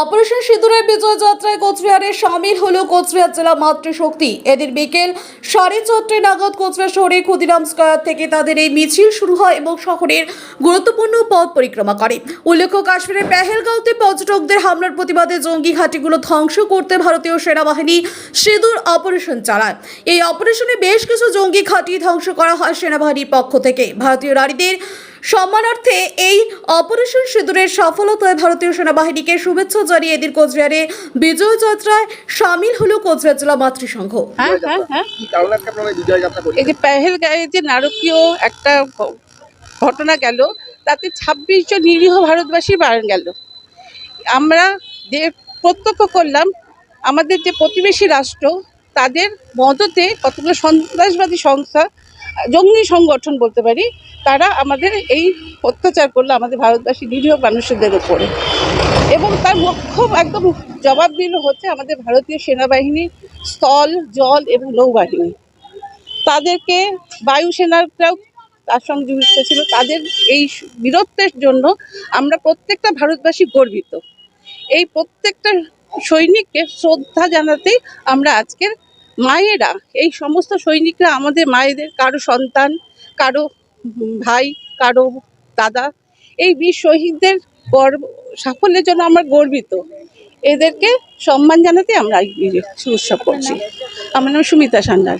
Operation সিঁদুরের বিজয় যাত্রায় কোচবিহারে সামিল হলো কোচবিহার জেলা মাতৃশক্তি। এদের বিকেল সাড়ে চারটে নাগাদ কোচবিহার শহরে ক্ষুদিরাম স্কয়ার থেকে তাদের এই মিছিল শুরু হয় এবং শহরের গুরুত্বপূর্ণ পথ পরিক্রমা করে। উল্লেখ্য, কাশ্মীরের পেহেলগাঁওতে পর্যটকদের হামলার প্রতিবাদে জঙ্গি ঘাঁটিগুলো ধ্বংস করতে ভারতীয় সেনাবাহিনী সিঁদুর অপারেশন চালায়। এই অপারেশনে বেশ কিছু জঙ্গি ঘাঁটি ধ্বংস করা হয় সেনাবাহিনীর পক্ষ থেকে। ভারতীয় নারীদের সম্মানার্থে এই অপারেশন সিঁদুরের সফলতায় ভারতীয় সেনাবাহিনীকে শুভেচ্ছা জানিয়ে এদিন কোচবিহারে বিজয় যাত্রায় সামিল হলো কোচবিহার জেলা মাতৃসংঘ। হ্যাঁ হ্যাঁ হ্যাঁ। এই যে পেহেলগাঁয়ে যে নারকীয় একটা ঘটনা গেল তাতে ছাব্বিশ জন নিরীহ ভারতবাসী মারা গেল। আমরা যে প্রত্যক্ষ করলাম আমাদের যে প্রতিবেশী রাষ্ট্র তাদের মদতে কতগুলো সন্ত্রাসবাদী সংস্থা জঙ্গি সংগঠন বলতে পারি, তারা আমাদের এই অত্যাচার করল আমাদের ভারতবাসী, নিরীহ মানুষদের উপরে। এবং তার মুখ্য একদম জবাব দিল হচ্ছে আমাদের ভারতীয় সেনাবাহিনী স্থল, জল এবং নৌবাহিনী। তাদেরকে বায়ুসেনারাও তার সঙ্গে যুক্ত ছিল। তাদের এই বীরত্বের জন্য আমরা প্রত্যেকটা ভারতবাসী গর্বিত। এই প্রত্যেকটা সৈনিককে শ্রদ্ধা জানাতেই আমরা আজকের মায়েরা, এই সমস্ত সৈনিকরা আমাদের মায়েদের, কারও সন্তান, কারও ভাই, কারও দাদা, এই বীর শহীদদের গর্ব, সাফল্যের জন্য আমরা গর্বিত। এদেরকে সম্মান জানাতে আমরা উৎসব করছি। আমার নাম সুমিতা সান্যাল